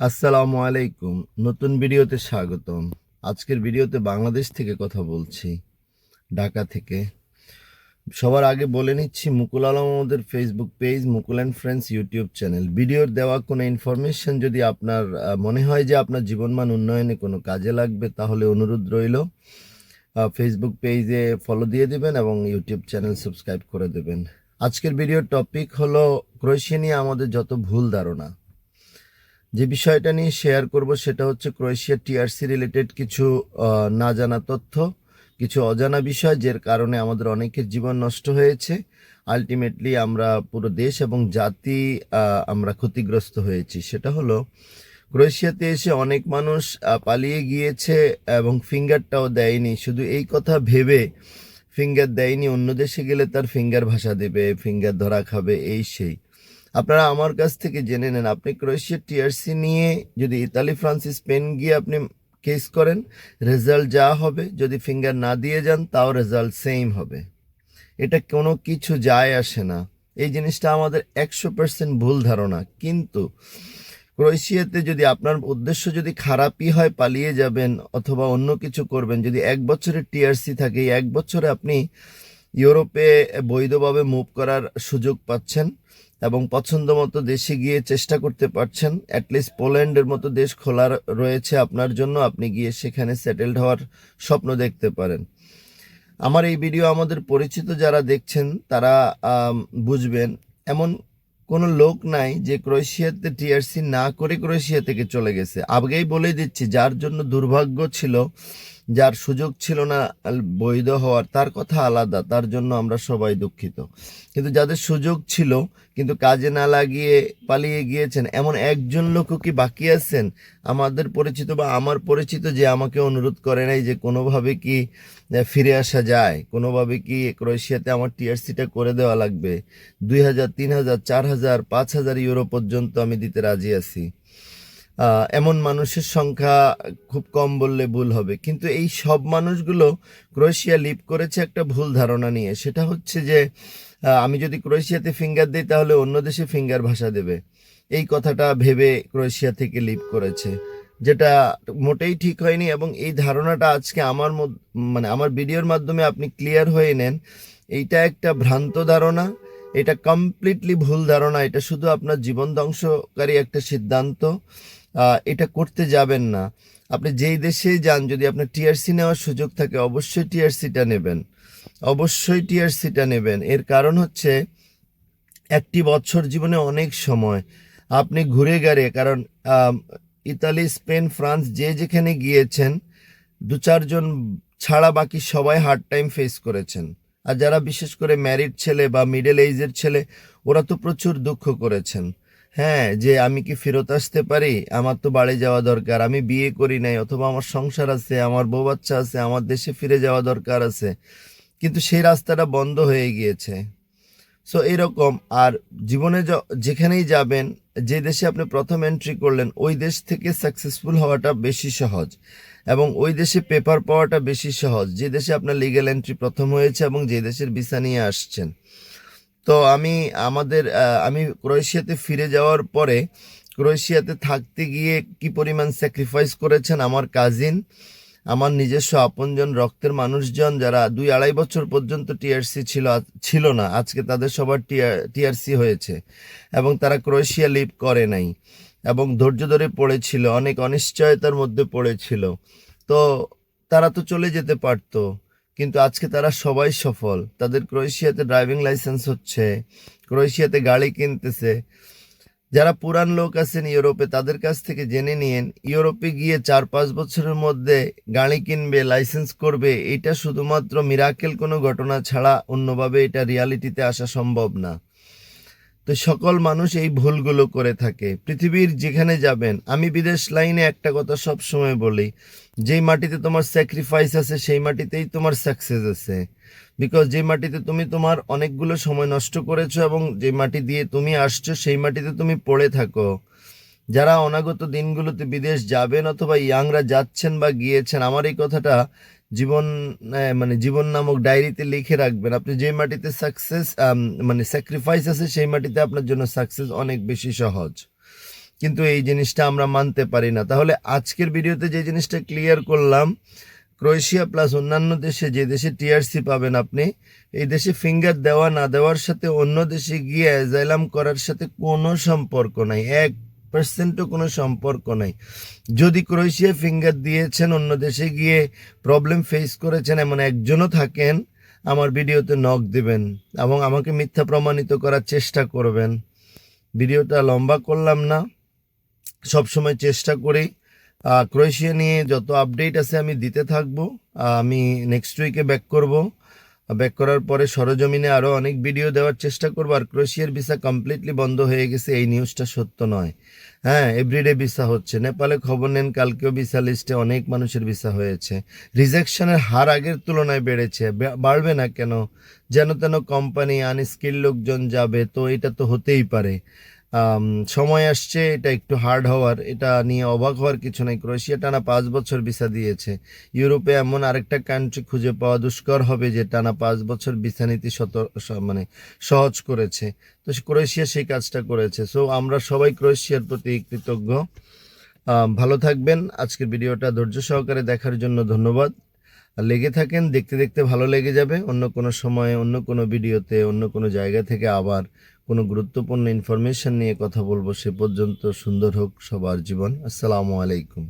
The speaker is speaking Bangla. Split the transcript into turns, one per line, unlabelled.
আসসালামু আলাইকুম। নতুন ভিডিওতে স্বাগতম। আজকের ভিডিওতে বাংলাদেশ থেকে কথা বলছি, ঢাকা থেকে। সবার আগে বলে নিচ্ছি, মুকুল আলম আমাদের Facebook page Mukul and friends YouTube channel ভিডিওর দেওয়া কোনো ইনফরমেশন যদি আপনার মনে হয় যে আপনার জীবনমান উন্নয়নে কোনো কাজে লাগবে, তাহলে অনুরোধ রইল ফেসবুক পেজে ফলো দিয়ে দেবেন এবং ইউটিউব চ্যানেল সাবস্ক্রাইব করে দেবেন। আজকের ভিডিওর টপিক হলো, ক্রোয়েশিয়া নিয়ে আমাদের যত ভুল ধারণা যে বিষয়টা নিয়ে শেয়ার করব সেটা হচ্ছে ক্রোয়েশিয়া টিআরসি রিলেটেড কিছু না জানা তথ্য, কিছু অজানা বিষয় যের কারণে আমাদের অনেকের জীবন নষ্ট হয়েছে। আলটিমেটলি আমরা পুরো দেশ এবং জাতি আমরা ক্ষতিগ্রস্ত হয়েছি। সেটা হলো ক্রোয়েশিয়াতে এসে অনেক মানুষ পালিয়ে গিয়েছে এবং ফিঙ্গারটাও দেয়নি। শুধু এই কথা ভেবে ফিঙ্গার দেয়নি, অন্য দেশে গেলে তার ফিঙ্গার ভাষা দেবে ফিঙ্গার ধরা খাবে, এই সেই। আপনারা আমার কাছ থেকে জেনে নেন, আপনি ক্রোয়েশিয়ার টিআরসি নিয়ে যদি ইতালি, ফ্রান্স, স্পেন গিয়ে আপনি কেস করেন রেজাল্ট যা হবে, যদি ফিঙ্গার না দিয়ে যান, তাও রেজাল্ট সেম হবে। এটা কোনো কিছু যায় আসে না। এই জিনিসটা আমাদের একশো পার্সেন্ট ভুল ধারণা। কিন্তু ক্রোয়েশিয়াতে যদি আপনার উদ্দেশ্য যদি খারাপই হয়, পালিয়ে যাবেন অথবা অন্য কিছু করবেন, যদি এক বছরের টিআরসি থাকে এক বছরে আপনি ইউরোপে বৈধভাবে মুভ করার সুযোগ পাচ্ছেন এবং পছন্দ মতো দেশে গিয়ে চেষ্টা করতে পারছেন। অ্যাটলিস্ট পোল্যান্ডের মতো দেশ খোলা রয়েছে আপনার জন্য। আপনি গিয়ে সেখানে সেটেলড হওয়ার স্বপ্ন দেখতে পারেন। আমার এই ভিডিও আমাদের পরিচিত যারা দেখছেন, তারা বুঝবেন, এমন কোনো লোক নাই যে ক্রোয়েশিয়াতে টিআরসি না করে ক্রোয়েশিয়া থেকে চলে গেছে। আগেই বলে দিচ্ছি, যার জন্য দুর্ভাগ্য ছিল যার সুযোগ ছিল না বৈধ হওয়ার, তার কথা আলাদা, তার জন্য আমরা সবাই দুঃখিত। কিন্তু যাদের সুযোগ ছিল, কিন্তু কাজে না লাগিয়ে পালিয়ে গিয়েছেন, এমন একজন লোকও কি বাকি আছেন? আমাদের পরিচিত বা আমার পরিচিত যে আমাকে অনুরোধ করে নাই যে কোনোভাবে কি ফিরে আসা যায়, কোনোভাবে কি ক্রোয়েশিয়াতে আমার টিআরসিটা করে দেওয়া লাগবে? দুই হাজার, তিন হাজার, চার হাজার, পাঁচ হাজার ইউরো পর্যন্ত আমি দিতে রাজি আছি। এমন মানুষের সংখ্যা খুব কম বললে ভুল হবে। কিন্তু এই সব মানুষগুলো ক্রোয়েশিয়া লিপ করেছে একটা ভুল ধারণা নিয়ে। সেটা হচ্ছে যে আমি যদি ক্রোয়েশিয়াতে ফিঙ্গার দিই, তাহলে অন্য দেশে ফিঙ্গার ভাষা দেবে। এই কথাটা ভেবে ক্রোয়েশিয়া থেকে লিপ করেছে। যেটা মোটেই ঠিক হয়নি এবং এই ধারণাটা আজকে আমার মানে আমার ভিডিওর মাধ্যমে আপনি ক্লিয়ার হয়ে নেন। এইটা একটা ভ্রান্ত ধারণা। এটা কমপ্লিটলি ভুল ধারণা। এটা শুধু আপনার জীবন ধ্বংসকারী একটা সিদ্ধান্ত। এটা করতে যাবেন না। আপনি যেই দেশেই যান, যদি আপনার টিআরসি নেওয়ার সুযোগ থাকে, অবশ্যই টিআরসিটা নেবেন। অবশ্যই টিআরসিটা নেবেন। এর কারণ হচ্ছে, একটি বছর জীবনে অনেক সময়। আপনি ঘুরে গেলে, কারণ ইতালি, স্পেন, ফ্রান্স, যে যেখানে গিয়েছেন, দু চারজন ছাড়া বাকি সবাই হার্ড টাইম ফেস করেছেন। আর যারা বিশেষ করে ম্যারিড ছেলে বা মিডল এইজের ছেলে, ওরা তো প্রচুর দুঃখ করেছেন। হ্যাঁ যে আমি কি ফেরত আসতে পারি? আমার তো বাড়ি যাওয়া দরকার। আমি বিয়ে করি নাই, অথবা আমার সংসার আছে, আমার বউ বাচ্চা আছে, আমার দেশে ফিরে যাওয়া দরকার আছে। কিন্তু সেই রাস্তাটা বন্ধ হয়ে গিয়েছে। সো এরকম আর জীবনে যেখানেই যাবেন, যে দেশে আপনি প্রথম এন্ট্রি করলেন, ওই দেশ থেকে সাকসেসফুল হওয়াটা বেশি সহজ। এবং ওই দেশে পেপার পাওয়াটা বেশি সহজ। যে দেশে আপনার লিগ্যাল এন্ট্রি প্রথম হয়েছে এবং যে দেশের ভিসা নিয়ে আসছেন। তো আমি আমাদের আমি ক্রোয়েশিয়াতে ফিরে যাওয়ার পরে ক্রোয়েশিয়াতে থাকতে গিয়ে কি পরিমাণ স্যাক্রিফাইস করেছেন আমার কাজিন আমার নিজস্ব আপনজন, রক্তের মানুষজন যারা দুই আড়াই বছর পর্যন্ত টিআরসি ছিল ছিল না, আজকে তাদের সবার টিআরসি হয়েছে এবং তারা ক্রোয়েশিয়া লিভ করে নাই এবং ধৈর্য ধরে পড়েছিল, অনেক অনিশ্চয়তার মধ্যে পড়েছিল। তো তারা তো চলে যেতে পারতো। কিন্তু আজকে তারা সবাই সফল। তাদের ক্রোয়েশিয়াতে ড্রাইভিং লাইসেন্স হচ্ছে, ক্রোয়েশিয়াতে গাড়ি কিনতেছে। যারা পুরান লোক আছেন ইউরোপে, তাদের কাছ থেকে জেনে নিন ইউরোপে গিয়ে চার পাঁচ বছরের মধ্যে গাড়ি কিনবে, লাইসেন্স করবে, এটা শুধুমাত্র মিরাকেল কোনো ঘটনা ছাড়া অন্যভাবে এটা রিয়ালিটিতে আসা সম্ভব না। তো সকল মানুষ এই ভুলগুলো করে থাকে। পৃথিবীর যেখানে যাবেন, আমি বিদেশ লাইনে একটা কথা সব সময় বলি, যেই মাটিতে তোমার স্যাক্রিফাইস আছে, সেই মাটিতেই তোমার সাকসেস আছে। বিকজ যে মাটিতে তুমি তোমার অনেকগুলো সময় নষ্ট করেছ এবং যে মাটি দিয়ে তুমি আসছো, সেই মাটিতে তুমি পড়ে থাকো। যারা অনাগত দিনগুলোতে বিদেশ যাবেন অথবা ইয়াংরা যাচ্ছেন বা গিয়েছেন, আমার এই কথাটা জীবন মানে জীবন নামক ডায়েরিতে লিখে রাখবেন। আপনি যে মাটিতে সাকসেস মানে স্যাক্রিফাইস আছে, সেই মাটিতে আপনার জন্য সাকসেস অনেক বেশি সহজ। কিন্তু এই জিনিসটা আমরা মানতে পারি না। তাহলে আজকের ভিডিওতে যে জিনিসটা ক্লিয়ার করলাম, ক্রোয়েশিয়া প্লাস অন্যান্য দেশে যে দেশে টিআরসি পাবেন আপনি, এই দেশে ফিঙ্গার দেওয়া না দেওয়ার সাথে অন্য দেশে গিয়ে অ্যাজাইলাম করার সাথে কোনো সম্পর্ক নাই। এক পার্সেন্টও কোনো সম্পর্ক নাই। যদি ক্রোয়েশিয়া ফিঙ্গার দিয়েছেন, অন্য দেশে গিয়ে প্রবলেম ফেস করেছেন, এমন একজনও থাকেন, আমার ভিডিওতে নক দিবেন এবং আমাকে মিথ্যা প্রমাণিত করার চেষ্টা করবেন। ভিডিওটা লম্বা করলাম না, সবসময় চেষ্টা করি। ক্রোয়েশিয়া নিয়ে যত আপডেট আছে আমি দিতে থাকব আমি নেক্সট উইকে ব্যাক করব। ব্যাক করার পরে সরজমিনে আরও অনেক ভিডিও দেওয়ার চেষ্টা করব, আর ক্রোয়েশিয়ার ভিসা কমপ্লিটলি বন্ধ হয়ে গেছে, এই নিউজটা সত্য নয়। হ্যাঁ এভরিডে ভিসা হচ্ছে। নেপালে খবর নেন, কালকেও ভিসা লিস্টে অনেক মানুষের ভিসা হয়েছে। রিজেকশনের হার আগের তুলনায় বেড়েছে। বাড়বে না কেন? যেন তেন কোম্পানি আনস্কিল লোকজন যাবে, তো এটা তো হতেই পারে। সময় আসছে, এটা একটু হার্ড হওয়ার। এটা নিয়ে অবাক হওয়ার কিছু নেই। ক্রোয়েশিয়া টানা পাঁচ বছর ভিসা দিয়েছে। ইউরোপে এমন আরেকটা কান্ট্রি খুঁজে পাওয়া দুষ্কর হবে যে টানা পাঁচ বছর ভিসা নীতি শত মানে সহজ করেছে। তো ক্রোয়েশিয়া সেই কাজটা করেছে। সো আমরা সবাই ক্রোয়েশিয়ার প্রতি কৃতজ্ঞ। ভালো থাকবেন। আজকের ভিডিওটা ধৈর্য সহকারে দেখার জন্য ধন্যবাদ। লেগে থাকেন, দেখতে দেখতে ভালো লেগে যাবে। অন্য কোনো সময়ে, অন্য কোনো ভিডিওতে, অন্য কোনো জায়গা থেকে আবার কোনো গুরুত্বপূর্ণ ইনফরমেশন নিয়ে কথা বলব সে পর্যন্ত সুন্দর হোক সবার জীবন। আসসালামু আলাইকুম।